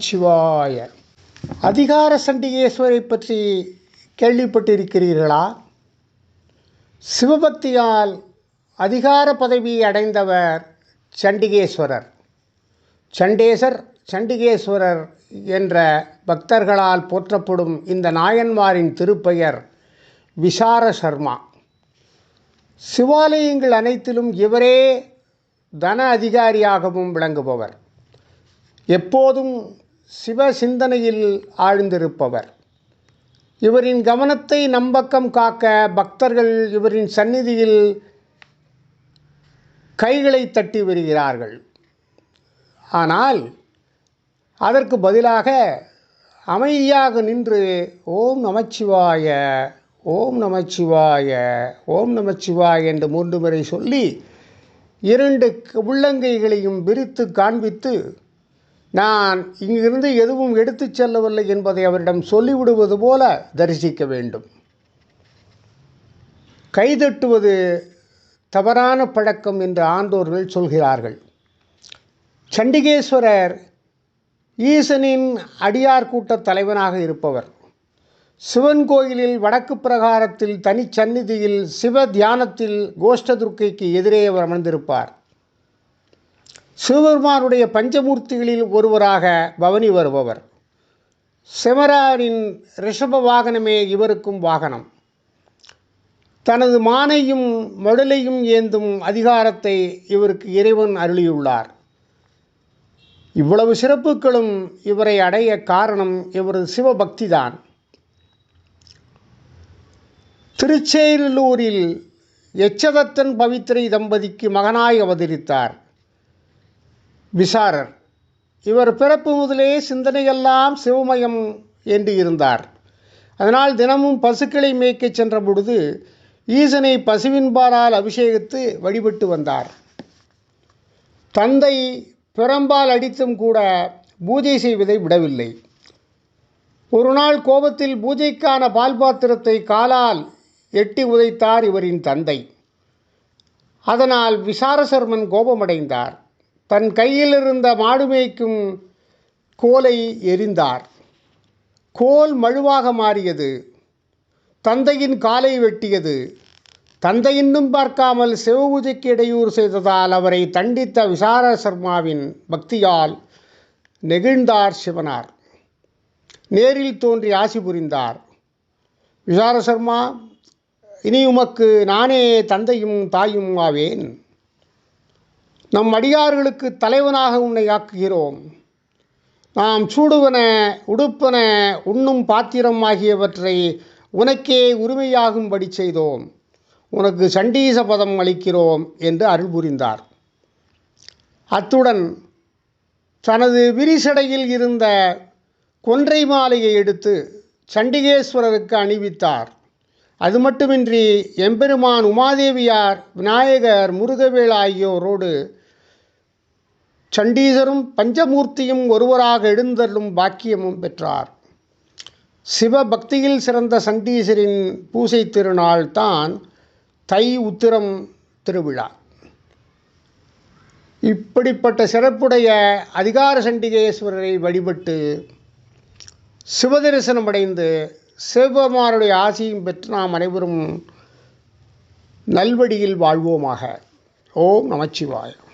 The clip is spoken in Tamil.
நமச்சிவாய அதிகார சண்டிகேஸ்வரை பற்றி கேள்விப்பட்டிருக்கிறீர்களா? சிவபக்தியால் அதிகார பதவி அடைந்தவர் சண்டிகேஸ்வரர். சண்டேசர் சண்டிகேஸ்வரர் என்ற பக்தர்களால் போற்றப்படும் இந்த நாயன்மாரின் திருப்பெயர் விசார சர்மா சிவாலயங்கள் அனைத்திலும் இவரே தன அதிகாரியாகவும் விளங்குபவர். எப்போதும் சிவ சிந்தனையில் ஆழ்ந்திருப்பவர். இவரின் கவனத்தை நம்பக்கம் காக்க பக்தர்கள் இவரின் சந்நிதியில் கைகளை தட்டி வருகிறார்கள். ஆனால் அதற்கு பதிலாக அமைதியாக நின்று ஓம் நமச்சிவாய ஓம் நமச்சிவாய ஓம் நமச்சிவாய என்று மூன்று முறை சொல்லி இரண்டு உள்ளங்கைகளையும் விரித்து காண்பித்து நான் இங்கிருந்து எதுவும் எடுத்துச் செல்லவில்லை என்பதை அவரிடம் சொல்லிவிடுவது போல தரிசிக்க வேண்டும். கைதட்டுவது தவறான பழக்கம் என்று ஆண்டோர்கள் சொல்கிறார்கள். சண்டிகேஸ்வரர் ஈசனின் அடியார் கூட்ட தலைவனாக இருப்பவர். சிவன் கோயிலில் வடக்கு பிரகாரத்தில் தனிச்சந்நிதியில் சிவ தியானத்தில் கோஷ்டதுர்க்கைக்கு எதிரே அவர் அமர்ந்திருப்பார். சிவபெருமானுடைய பஞ்சமூர்த்திகளில் ஒருவராக பவனி வருபவர். சிவராரின் ரிஷப வாகனமே இவருக்கும் வாகனம். தனது மானையும் மடலையும் ஏந்தும் அதிகாரத்தை இவருக்கு இறைவன் அருளியுள்ளார். இவ்வளவு சிறப்புகளும் இவரை அடைய காரணம் இவரது சிவபக்திதான். திருச்செயலூரில் எச்சதத்தன் பவித்திரை தம்பதிக்கு மகனாய் அவதரித்தார். விசாரர். இவர் பிறப்பு முதலே சிந்தனையெல்லாம் சிவமயம் என்று இருந்தார். அதனால் தினமும் பசுக்களை மேய்க்கச் சென்ற பொழுது ஈசனை பசுவின்பாலால் அபிஷேகித்து வழிபட்டு வந்தார். தந்தை பிறம்பால் அடித்தும் கூட பூஜை செய்வதை விடவில்லை. ஒரு நாள் கோபத்தில் பூஜைக்கான பால் பாத்திரத்தை காலால் எட்டி உதைத்தார் இவரின் தந்தை. அதனால் விசாரசர்மன் கோபமடைந்தார். தன் கையில் இருந்த மாடு மேய்க்கும் கோலை எரிந்தார். கோல் மழுவாக மாறியது. தந்தையின் காலை வெட்டியது. தந்தை இன்னும் பார்க்காமல் சிவபூஜைக்கு இடையூறு செய்ததால் அவரை தண்டித்த விசார சர்மாவின் பக்தியால் நெகிழ்ந்தார் சிவனார். நேரில் தோன்றி ஆசி புரிந்தார். விசார சர்மா இனி உமக்கு நானே தந்தையும் தாயும் ஆவேன் நம் அடியார்களுக்கு தலைவனாக உன்னை ஆக்குகிறோம். நாம் சூடுவன உடுப்பன உண்ணும் பாத்திரம் ஆகியவற்றை உனக்கே உரிமையாகும்படி செய்தோம். உனக்கு சண்டீச பதம் அளிக்கிறோம் என்று அருள் புரிந்தார். அத்துடன் தனது விரிசடையில் இருந்த கொன்றை மாலையை எடுத்து சண்டிகேஸ்வரருக்கு அணிவித்தார். அது மட்டுமின்றி எம்பெருமான் உமாதேவியார் விநாயகர் முருகவேல் ஆகியோரோடு சண்டீசரும் பஞ்சமூர்த்தியும் ஒருவராக எழுந்தருளும் பாக்கியமும் பெற்றார். சிவபக்தியில் சிறந்த சண்டீசரின் பூசை திருநாள் தான் தை உத்திரம் திருவிழா. இப்படிப்பட்ட சிறப்புடைய அதிகார சண்டிகேஸ்வரரை வழிபட்டு சிவதரிசனம் அடைந்து சிவபெருமானுடைய ஆசியும் பெற்று நாம் அனைவரும் நல்வழியில் வாழ்வோமாக. ஓம் நமச்சிவாயம்.